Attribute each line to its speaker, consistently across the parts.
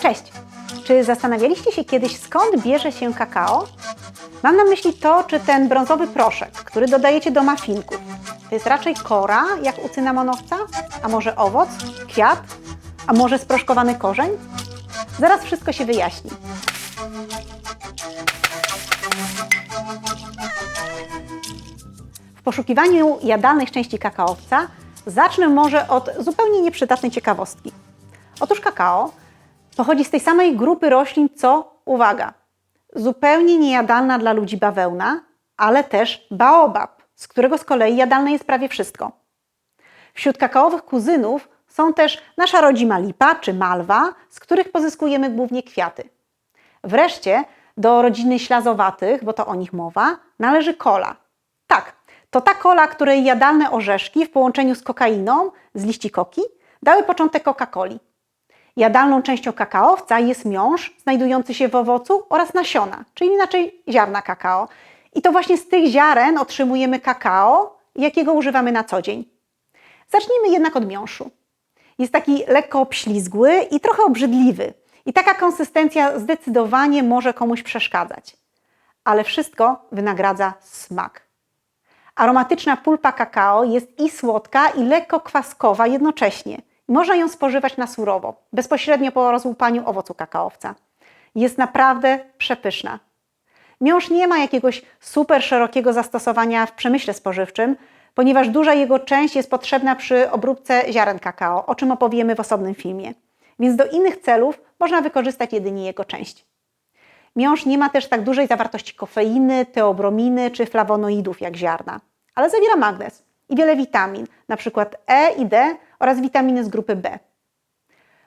Speaker 1: Cześć! Czy zastanawialiście się kiedyś, skąd bierze się kakao? Mam na myśli to, czy ten brązowy proszek, który dodajecie do mafinków, to jest raczej kora, jak u cynamonowca? A może owoc, kwiat? A może sproszkowany korzeń? Zaraz wszystko się wyjaśni. W poszukiwaniu jadalnych części kakaowca zacznę może od zupełnie nieprzydatnej ciekawostki. Otóż kakao pochodzi z tej samej grupy roślin co, uwaga, zupełnie niejadalna dla ludzi bawełna, ale też baobab, z którego z kolei jadalne jest prawie wszystko. Wśród kakaowych kuzynów są też nasza rodzima lipa czy malwa, z których pozyskujemy głównie kwiaty. Wreszcie do rodziny ślazowatych, bo to o nich mowa, należy kola. Tak, to ta kola, której jadalne orzeszki w połączeniu z kokainą z liści koki dały początek Coca-Coli. Jadalną częścią kakaowca jest miąższ znajdujący się w owocu oraz nasiona, czyli inaczej ziarna kakao. I to właśnie z tych ziaren otrzymujemy kakao, jakiego używamy na co dzień. Zacznijmy jednak od miąższu. Jest taki lekko obślizgły i trochę obrzydliwy. I taka konsystencja zdecydowanie może komuś przeszkadzać. Ale wszystko wynagradza smak. Aromatyczna pulpa kakao jest i słodka, i lekko kwaskowa jednocześnie. Można ją spożywać na surowo, bezpośrednio po rozłupaniu owocu kakaowca. Jest naprawdę przepyszna. Miąższ nie ma jakiegoś super szerokiego zastosowania w przemyśle spożywczym, ponieważ duża jego część jest potrzebna przy obróbce ziaren kakao, o czym opowiemy w osobnym filmie. Więc do innych celów można wykorzystać jedynie jego część. Miąższ nie ma też tak dużej zawartości kofeiny, teobrominy czy flawonoidów jak ziarna, ale zawiera magnez i wiele witamin, np. E i D oraz witaminy z grupy B.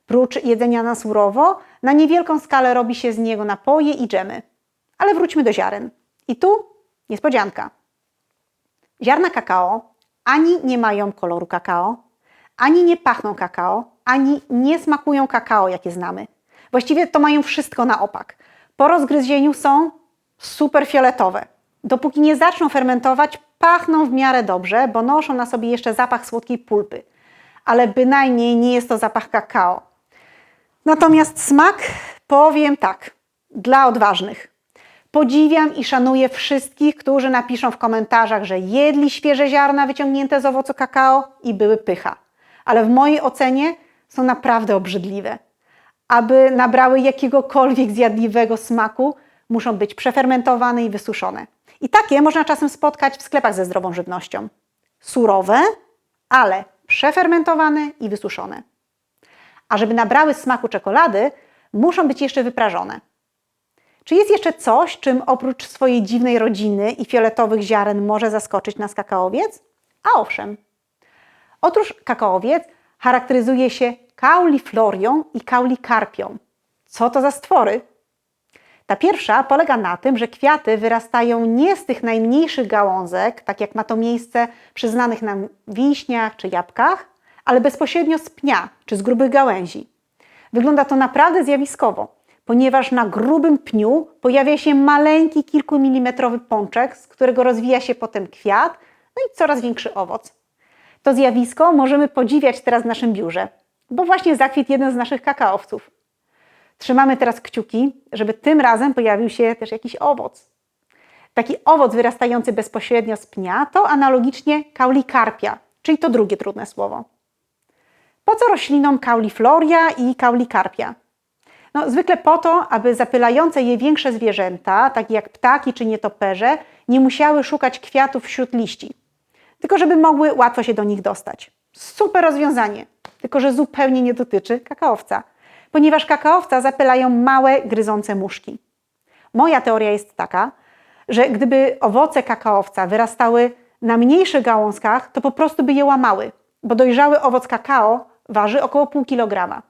Speaker 1: Prócz jedzenia na surowo, na niewielką skalę robi się z niego napoje i dżemy. Ale wróćmy do ziaren. I tu niespodzianka. Ziarna kakao ani nie mają koloru kakao, ani nie pachną kakao, ani nie smakują kakao, jakie znamy. Właściwie to mają wszystko na opak. Po rozgryzieniu są super fioletowe. Dopóki nie zaczną fermentować, pachną w miarę dobrze, bo noszą na sobie jeszcze zapach słodkiej pulpy. Ale bynajmniej nie jest to zapach kakao. Natomiast smak, powiem tak, dla odważnych. Podziwiam i szanuję wszystkich, którzy napiszą w komentarzach, że jedli świeże ziarna wyciągnięte z owocu kakao i były pycha. Ale w mojej ocenie są naprawdę obrzydliwe. Aby nabrały jakiegokolwiek zjadliwego smaku, muszą być przefermentowane i wysuszone. I takie można czasem spotkać w sklepach ze zdrową żywnością. Surowe, ale przefermentowane i wysuszone. A żeby nabrały smaku czekolady, muszą być jeszcze wyprażone. Czy jest jeszcze coś, czym oprócz swojej dziwnej rodziny i fioletowych ziaren może zaskoczyć nas kakaowiec? A owszem. Otóż kakaowiec charakteryzuje się kauliflorią i kaulikarpią. Co to za stwory? Ta pierwsza polega na tym, że kwiaty wyrastają nie z tych najmniejszych gałązek, tak jak ma to miejsce przy znanych nam wiśniach czy jabłkach, ale bezpośrednio z pnia czy z grubych gałęzi. Wygląda to naprawdę zjawiskowo, ponieważ na grubym pniu pojawia się maleńki kilkumilimetrowy pączek, z którego rozwija się potem kwiat, no i coraz większy owoc. To zjawisko możemy podziwiać teraz w naszym biurze, bo właśnie zakwitł jeden z naszych kakaowców. Trzymamy teraz kciuki, żeby tym razem pojawił się też jakiś owoc. Taki owoc wyrastający bezpośrednio z pnia to analogicznie kaulikarpia, czyli to drugie trudne słowo. Po co roślinom kaulifloria i kaulikarpia? No, zwykle po to, aby zapylające je większe zwierzęta, takie jak ptaki czy nietoperze, nie musiały szukać kwiatów wśród liści, tylko żeby mogły łatwo się do nich dostać. Super rozwiązanie, tylko że zupełnie nie dotyczy kakaowca, ponieważ kakaowca zapylają małe, gryzące muszki. Moja teoria jest taka, że gdyby owoce kakaowca wyrastały na mniejszych gałązkach, to po prostu by je łamały, bo dojrzały owoc kakao waży około pół kilograma.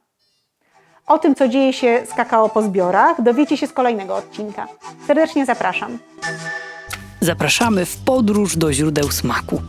Speaker 1: O tym, co dzieje się z kakao po zbiorach, dowiecie się z kolejnego odcinka. Serdecznie zapraszam.
Speaker 2: Zapraszamy w podróż do źródeł smaku.